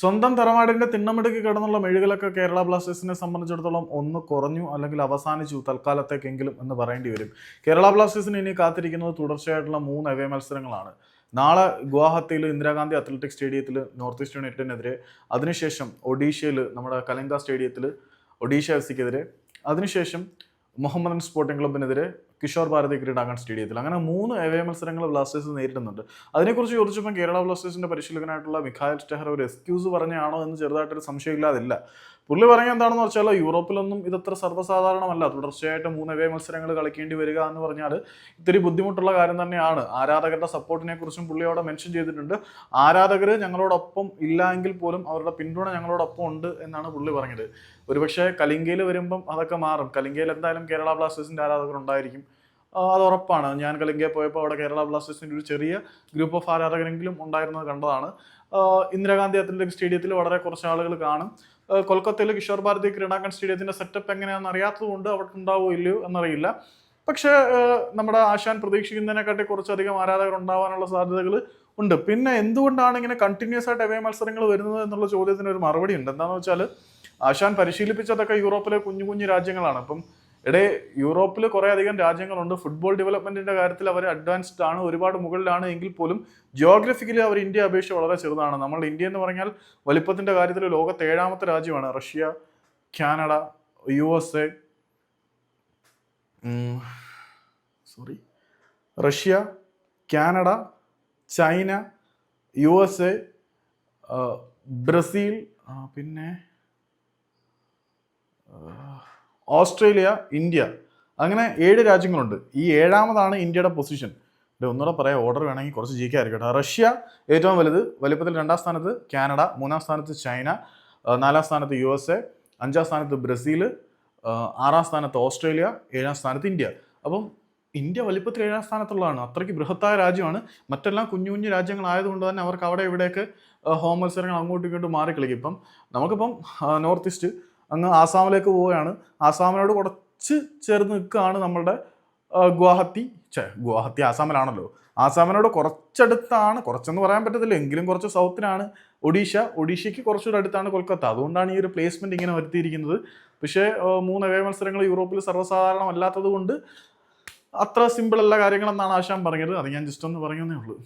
സ്വന്തം തറവാടിന്റെ തിണ്ണമിടുക്ക് കിടന്നുള്ള മെഴുകലൊക്കെ കേരള ബ്ലാസ്റ്റേഴ്സിനെ സംബന്ധിച്ചിടത്തോളം ഒന്ന് കുറഞ്ഞു അല്ലെങ്കിൽ അവസാനിച്ചു തൽക്കാലത്തേക്കെങ്കിലും എന്ന് പറയേണ്ടി വരും. കേരള ബ്ലാസ്റ്റേഴ്സിന് ഇനി കാത്തിരിക്കുന്നത് തുടർച്ചയായിട്ടുള്ള മൂന്ന് അവേ മത്സരങ്ങളാണ്. നാളെ ഗുവാഹത്തിയിൽ ഇന്ദിരാഗാന്ധി അത്ലറ്റിക് സ്റ്റേഡിയത്തിൽ നോർത്ത് ഈസ്റ്റ് യുണൈറ്റഡിനെതിരെ അതിനുശേഷം ഒഡീഷയിൽ നമ്മുടെ കലിംഗ സ്റ്റേഡിയത്തിൽ ഒഡീഷ എഫ് സിക്കെതിരെ അതിനുശേഷം മുഹമ്മദൻ സ്പോർട്ടിംഗ് ക്ലബിനെതിരെ കിഷോർ ഭാരതി ക്രീഡാങ്കൺ സ്റ്റേഡിയത്തിൽ. അങ്ങനെ മൂന്ന് എവേ മത്സരങ്ങൾ ബ്ലാസ്റ്റേഴ്സ് നേരിടുന്നുണ്ട്. അതിനെക്കുറിച്ച് ചോദിച്ചപ്പോൾ കേരള ബ്ലാസ്റ്റേഴ്സിന്റെ പരിശീലകനായിട്ടുള്ള മിഖായൽ സ്റ്റെഹർ ഒരു എക്സ്ക്യൂസ് പറഞ്ഞാണോ എന്ന് ചെറുതായിട്ടൊരു സംശയമില്ലാതില്ല. പുള്ളി പറഞ്ഞ എന്താണെന്ന് വെച്ചാൽ യൂറോപ്പിലൊന്നും ഇതത്ര സർവസാധാരണമല്ല. തുടർച്ചയായിട്ട് മൂന്ന് എവേ മത്സരങ്ങൾ കളിക്കേണ്ടി വരിക എന്ന് പറഞ്ഞാൽ ഇത്തിരി ബുദ്ധിമുട്ടുള്ള കാര്യം തന്നെയാണ്. ആരാധകരുടെ സപ്പോർട്ടിനെ കുറിച്ചും പുള്ളി അവിടെ മെൻഷൻ ചെയ്തിട്ടുണ്ട്. ആരാധകർ ഞങ്ങളോടൊപ്പം ഇല്ല എങ്കിൽ പോലും അവരുടെ പിന്തുണ ഞങ്ങളോടൊപ്പം ഉണ്ട് എന്നാണ് പുള്ളി പറഞ്ഞത്. ഒരുപക്ഷെ കലിംഗയിൽ വരുമ്പം അതൊക്കെ മാറും. കലിംഗയിൽ എന്തായാലും കേരള ബ്ലാസ്റ്റേഴ്സിന്റെ ആരാധകർ ഉണ്ടായിരിക്കും അത് ഉറപ്പാണ്. ഞാൻ കലിംഗയിൽ പോയപ്പോൾ അവിടെ കേരള ബ്ലാസ്റ്റേഴ്സിന്റെ ഒരു ചെറിയ ഗ്രൂപ്പ് ഓഫ് ആരാധകരെങ്കിലും ഉണ്ടായിരുന്നത് കണ്ടതാണ്. ഇന്ദിരാഗാന്ധി അത്ലറ്റിക് സ്റ്റേഡിയത്തിൽ വളരെ കുറച്ച് ആളുകൾ കാണും. കൊൽക്കത്തയിലെ കിഷോർ ഭാരതി ക്രീഡാങ്കൺ സ്റ്റേഡിയത്തിന്റെ സെറ്റപ്പ് എങ്ങനെയാണെന്ന് അറിയാത്തതുകൊണ്ട് അവിടെ ഉണ്ടാവുമോ ഇല്ലയോ എന്നറിയില്ല. പക്ഷേ നമ്മുടെ ആശാൻ പ്രതീക്ഷിക്കുന്നതിനെക്കാട്ടി കുറച്ചധികം ആരാധകർ ഉണ്ടാവാനുള്ള സാധ്യതകൾ ഉണ്ട്. പിന്നെ എന്തുകൊണ്ടാണ് ഇങ്ങനെ കണ്ടിന്യൂസ് ആയിട്ട് അവേ മത്സരങ്ങൾ വരുന്നത് എന്നുള്ള ചോദ്യത്തിന് ഒരു മറുപടി ഉണ്ട്. എന്താണെന്ന് വെച്ചാൽ ആശാൻ പരിശീലിപ്പിച്ചതൊക്കെ യൂറോപ്പിലെ കുഞ്ഞു കുഞ്ഞു രാജ്യങ്ങളാണ്. അപ്പം ഇടേ യൂറോപ്പിൽ കുറേ അധികം രാജ്യങ്ങളുണ്ട്. ഫുട്ബോൾ ഡെവലപ്മെന്റിന്റെ കാര്യത്തിൽ അവർ അഡ്വാൻസ്ഡ് ആണ് ഒരുപാട് മുകളിലാണ് എങ്കിൽ പോലും ജിയോഗ്രഫിക്കലി അവർ ഇന്ത്യ അപേക്ഷിച്ച് വളരെ ചെറുതാണ്. നമ്മൾ ഇന്ത്യ എന്ന് പറഞ്ഞാൽ വലിപ്പത്തിന്റെ കാര്യത്തിൽ ലോകത്തെ ഏഴാമത്തെ രാജ്യമാണ്. Russia Canada U S A. Sorry Russia Canada China U S A Brazil പിന്നെ ഓസ്ട്രേലിയ ഇന്ത്യ അങ്ങനെ ഏഴ് രാജ്യങ്ങളുണ്ട്. ഈ ഏഴാമതാണ് ഇന്ത്യയുടെ പൊസിഷൻ ഒന്നുകൂടെ പറയാം ഓർഡർ വേണമെങ്കിൽ കുറച്ച് ജയിക്കായിരിക്കട്ടെ റഷ്യ ഏറ്റവും വലുത് വലിപ്പത്തിൽ രണ്ടാം സ്ഥാനത്ത് കാനഡ മൂന്നാം സ്ഥാനത്ത് ചൈന നാലാം സ്ഥാനത്ത് യു എസ് എ അഞ്ചാം സ്ഥാനത്ത് ബ്രസീൽ ആറാം സ്ഥാനത്ത് ഓസ്ട്രേലിയ ഏഴാം സ്ഥാനത്ത് ഇന്ത്യ. അപ്പം ഇന്ത്യ വലിപ്പത്തിൽ ഏഴാം സ്ഥാനത്തുള്ളതാണ്. അത്രയ്ക്ക് ബൃഹത്തായ രാജ്യമാണ്. മറ്റെല്ലാം കുഞ്ഞു കുഞ്ഞു രാജ്യങ്ങളായതുകൊണ്ട് തന്നെ അവർക്ക് അവിടെ ഇവിടെയൊക്കെ ഹോം മത്സരങ്ങൾ അങ്ങോട്ടും ഇങ്ങോട്ടും മാറി കളിക്കും ഇപ്പം നമുക്കിപ്പം നോർത്ത് ഈസ്റ്റ് അങ്ങ് ആസാമിലേക്ക് പോവുകയാണ്. ആസാമിനോട് കുറച്ച് ചേർന്ന് നിൽക്കുകയാണ് നമ്മളുടെ ഗുവാഹത്തി. ചേ ഗുവാഹത്തി ആസാമിലാണല്ലോ. ആസാമിനോട് കുറച്ചടുത്താണ് കുറച്ചെന്ന് പറയാൻ പറ്റത്തില്ല. എങ്കിലും കുറച്ച് സൗത്തിനാണ് ഒഡീഷ. ഒഡീഷയ്ക്ക് കുറച്ചുകൂടെ അടുത്താണ് കൊൽക്കത്ത. അതുകൊണ്ടാണ് ഈ ഒരു പ്ലേസ്മെന്റ് ഇങ്ങനെ വരുത്തിയിരിക്കുന്നത്. പക്ഷേ മൂന്ന് അവയ മത്സരങ്ങൾ യൂറോപ്പിൽ സർവസാധാരണമല്ലാത്തത് കൊണ്ട് അത്ര സിമ്പിൾ അല്ല കാര്യങ്ങളെന്നാണ് ആശാൻ പറഞ്ഞത്. അത് ഞാൻ ജസ്റ്റ് ഒന്ന് പറഞ്ഞതേ ഉള്ളൂ.